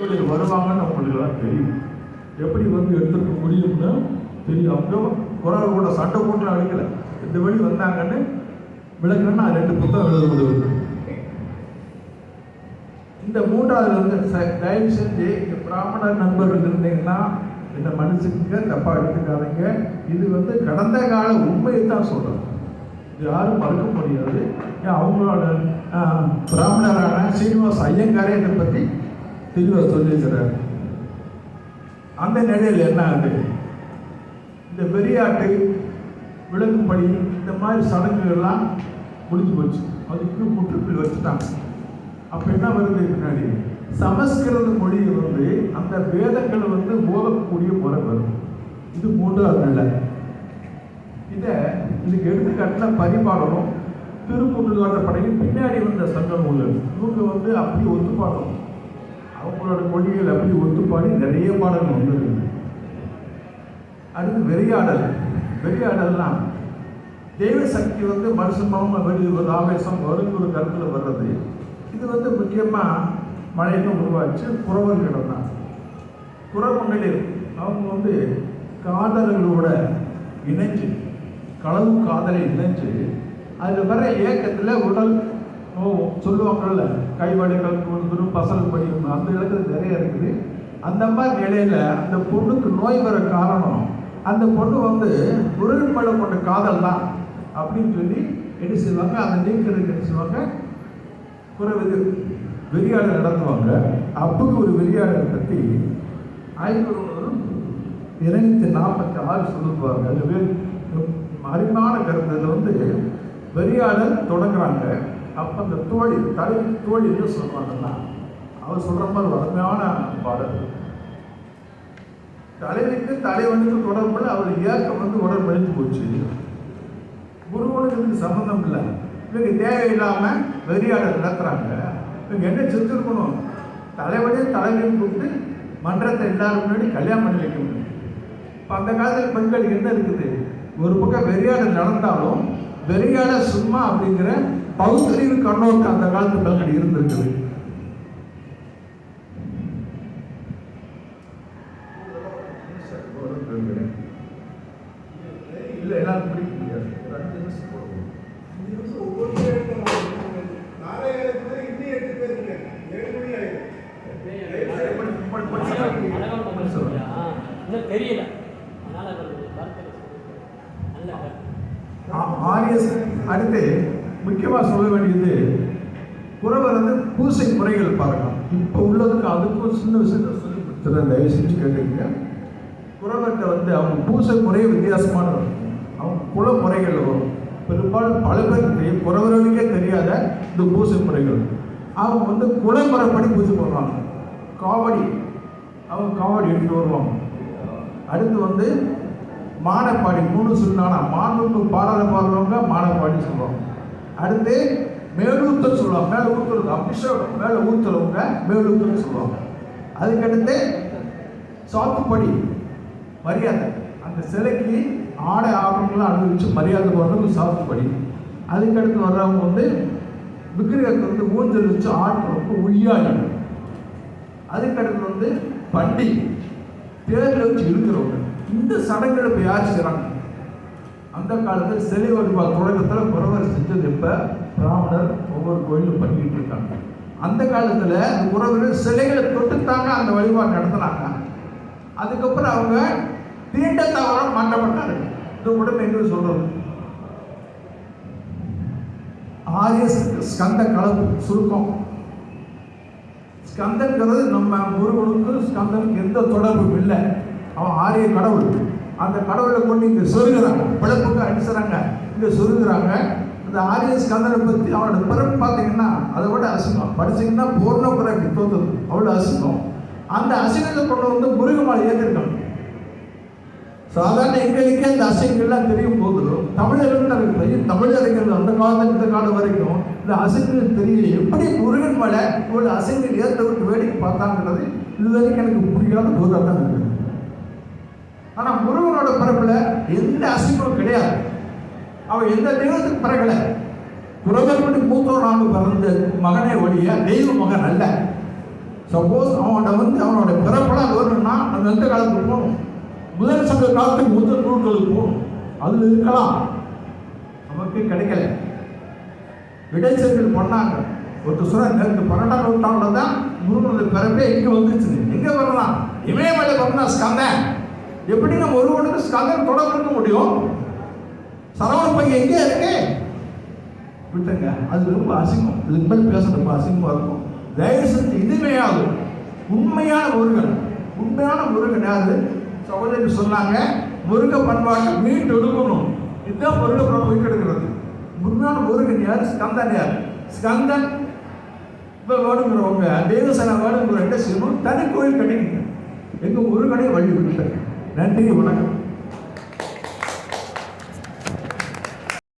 எப்படி வருவாங்கன்னு அவங்களுக்குலாம் தெரியும். எப்படி வந்து எடுத்துக்க முடியும்னு தெரியும். அவங்க குரல் கூட சண்டை போட்டு அடிக்கல. இந்த வழி வந்தாங்கன்னு விளக்குன்னா ரெண்டு புத்தகம் எழுதுவது இந்த மூன்றாவது வந்து தயவு செஞ்சு இந்த பிராமணர் நண்பர்கள் இருந்தீங்கன்னா இந்த மனுஷங்க தப்பா எடுத்துக்காதீங்க. இது வந்து கடந்த கால உண்மையை தான் சொல்றேன் இது யாரும் மறுக்க முடியாது. ஏன் அவங்களோட ஆஹ், பிராமணரான சீனிவாஸ் ஐயங்காரே இதை பற்றி தெளிவாக சொல்லியிருக்கிறார். அந்த நிலையில் என்ன ஆகுது இந்த வெறியாட்டை விளக்குப்படி இந்த மாதிரி சடங்குகள்லாம் முடிஞ்சு போச்சு. அதுக்கு முற்றுப்பில் வச்சுட்டாங்க. அப்போ என்ன வருது பின்னாடி? சமஸ்கிருத மொழி வந்து அந்த வேதங்களை வந்து போதக்கூடிய முறை வரும். இது மூன்றாவது நிலை. இதை இதுக்கு எடுத்துக்காட்டில் பரிபாடணும் திருப்பூர் காட்டப்படையும் பின்னாடி வந்த சங்கம் உள்ளது. இவங்க வந்து அப்படி ஒத்துப்பாடணும் அவங்களோட மொழிகள் அப்படி ஒத்துப்பாடி நிறைய பாடல்கள் வந்துருக்கு அடுத்து வெறியாடல். வெறியாடல்னா தெய்வ சக்தி வந்து மனுஷன் வெளியுவது ஆவேசம் ஒரு கருத்தில் வர்றது. இது வந்து முக்கியமாக மழையிலும் உருவாச்சு குறவர்களிடம் தான். குறவங்களில் அவங்க வந்து காதலர்களோட இணைஞ்சு களவு காதலை இணைஞ்சு அதில் வர ஏக்கத்தில் உடல் ஓ சொல்லுவாங்கள்ல கைவடைகள் தோன்றும் பசல் படியும் அந்த இடத்துல நிறைய இருக்குது. அந்த மாதிரி நிலையில் அந்த பொண்ணுக்கு நோய் வர காரணம் அந்த பொண்ணு வந்து முருகன் மேல கொண்ட காதல் தான் அப்படின்னு சொல்லி என்ன செய்வாங்க அதை நீக்கிறதுக்கு என்ன செய்வாங்க? குறைவது வெறியாடல் நடத்துவாங்க. அப்போ ஒரு வெறியாடலை பற்றி ஆய்வுகளும் இருநூத்தி நாற்பத்தி ஆறு சொல்லுவாங்க அது பேர் அருமையான கருத்து. வந்து வெறியாடல் தொடங்குறாங்க. அப்போ அந்த தோழி தலை தோழின்னு சொல்லுவாங்கன்னா அவர் சொல்கிற மாதிரி வறுமையான பாடல். தலைவிக்கு தலைவனுக்கு தொடர்புல அவர் ஏக்கம் வந்து உடல் மெலிஞ்சு போச்சு. குருவனுக்கு இதுக்கு சம்மந்தம் இல்லை. இவங்க தேவையில்லாமல் வெறியாடல் நடத்துகிறாங்க இவங்க என்ன செஞ்சுருக்கணும்? தலைவனையும் தலைவியும் கூப்பிட்டு மன்றத்தை எல்லாரும் முன்னாடி கல்யாணம் பண்ணி வைக்கணும். இப்போ அந்த காலத்தில் பெண்கள் என்ன இருக்குது? ஒரு பக்கம் வெறியாடல் நடந்தாலும் வெறியாட சும்மா அப்படிங்கிற பௌத்தறிவு கண்ணோட்டம் அந்த காலத்து பெண்கள் இருந்திருக்குது. இல்லை எல்லாரும் பிடிக்க முடியாது. அஞ்சு நிமிஷம் போடுவோம். தெரியல. அதனால ஆரியஸ் அடுத்து முக்கியமாக சொல்ல வேண்டியது குறவர் வந்து பூசை முறைகள் பார்க்கலாம். இப்போ உள்ளதுக்கு அதுக்கும் சின்ன விஷயத்தை சொல்லி கொடுத்துருந்தேன் தயவு செஞ்சு கேட்டுக்கங்க. குறவர்கிட்ட வந்து அவங்க பூசை முறையே வித்தியாசமான அவங்க குல முறைகள் வரும். பெரும்பாலும் பல பேருக்கு தெரியும். குறவர்களுக்கே தெரியாத இந்த பூசை முறைகள். அவங்க வந்து குலமுறைப்படி பூஜை பண்ணுவாங்க. காவடி. அவங்க காவடி எடுத்துட்டு வருவாங்க. அடுத்து வந்து மானப்பாடி மூணு சொன்னானா? மானுக்கு பாடல பாடுறவங்க மானப்பாடி சொல்லுவாங்க. அடுத்து மேலூத்தல் சொல்லுவாங்க. மேலே ஊத்துறது அபிஷேகம் மேலே ஊத்துறவங்க மேலூத்தல் சொல்லுவாங்க. அதுக்கடுத்து சாத்துப்படி மரியாதை. அந்த சிலைக்கு ஆடை ஆபரணங்கள்லாம் அனுபவிச்சு மரியாதை போடுறது சாத்துப்படி. அதுக்கடுத்து வர்றவங்க வந்து விக்கிரகத்தை வந்து ஊஞ்சல் வச்சு ஆட்டுறவங்க உய்யாளி அதுக்கடுத்து வந்து பண்டி தேர்ல வச்சு இருக்கிறவங்க இந்த சடங்குகளை இப்போ யார் செய்கிறாங்க அந்த காலத்தில் சிலை வழிபாடு தொடக்கத்தில் குறவர் செஞ்சது இப்போ பிராமணர் ஒவ்வொரு கோயிலும் பண்ணிக்கிட்டு இருக்காங்க. அந்த காலத்தில் உறவுகள் சிலைகளை தொட்டுத்தாங்க அந்த வழிபாடு நடத்துனாங்க. அதுக்கப்புறம் அவங்க தீண்ட தவற மாட்டப்பட்டாங்க இது உடம்பு எங்க சொல்றது? ஆரிய ஸ்கந்த கலப்பு சுருக்கம். ஸ்கந்தங்கிறது நம்ம முருகனுக்கும் ஸ்கந்தனுக்கு எந்த தொடர்பும் இல்லை. அவன் ஆரிய கடவுள். அந்த கடவுளை கொண்டு இங்கே சொருகிறாங்க. பிழப்புக்கு அடிச்சுறாங்க. இங்கே சொருகிறாங்க. இந்த ஆரிய ஸ்கந்தனை பற்றி அவனோட பிறப்பு பார்த்தீங்கன்னா அதை விட அசிங்கம். படிச்சீங்கன்னா பூர்ணபுரம் தோத்தது அவ்வளோ அசிங்கம். அந்த அசிங்கத்தை கொண்டு வந்து முருகமலை ஏற்றிருக்காங்க சாதாரண எங்களுக்கே அந்த அசிங்கங்கள்லாம் தெரியும் போது தமிழர்கள் எனக்கு தமிழர்கள் அந்த காலத்துல இந்த காலம் வரைக்கும் இந்த அசிங்கங்கள் தெரியல. எப்படி முருகன் மலை ஒரு அசிங்கங்கள் ஏற்றவருக்கு வேடிக்கை பார்த்தாங்கிறது இது வரைக்கும் எனக்கு புரியாத போதாக தான் இருக்குது. ஆனா முருகனோட பிறப்பில் எந்த அசிங்கமும் கிடையாது. அவன் எந்த தெய்வத்துக்கு பிறகல குரவர்களுடைய மூத்தோனாக பிறந்த மகனே ஒழிய தெய்வ மகன் அல்ல. சப்போஸ் அவனோட வந்து அவனோட பிறப்பெல்லாம் வரணும்னா நம்ம எந்த காலத்துக்கு போகணும்? முதல் சங்க காலத்துக்கு முதல் நூல்களுக்கு போகணும். அதில் இருக்கலாம். நமக்கு கிடைக்கல. இடைச்செருவில் பண்ணாங்க. ஒருத்தர் சொன்னாங்க இந்த பன்னெண்டாம் நூற்றாண்டுல தான் முருகனோட பிறப்பே இங்கே வந்துச்சு எங்கே வரலாம்? இமயமலை பண்ணா ஸ்கந்தன் எப்படி நம்ம ஒருவனுக்கு ஸ்கந்தன் தொடர்பு இருக்க முடியும்? சரவண பையன் எங்கே இருக்கு? விட்டுங்க அது ரொம்ப அசிங்கம். இதுக்கு மேல் பேச ரொம்ப அசிங்கமாக இருக்கும். தயவு செஞ்சு இனிமையாவது. உண்மையான முருகன். உண்மையான முருகன் யாரு? சகோதரி சொன்னாங்க முருக பண்பாட்டை மீட்டு எடுக்கணும் இதுதான் முருக பண்பாடு மீட்டெடுக்கிறது. உண்மையான முருகன் யார்? ஸ்கந்தன் யார்? ஸ்கந்தன். இப்போ வேணுங்கிறவங்க தேவசன வேணுங்கிற என்ன செய்யணும்? தனி கோயில் கட்டிங்க எங்கள் முருகனை வழி விட்டுட்டேன் நன்றி வணக்கம்.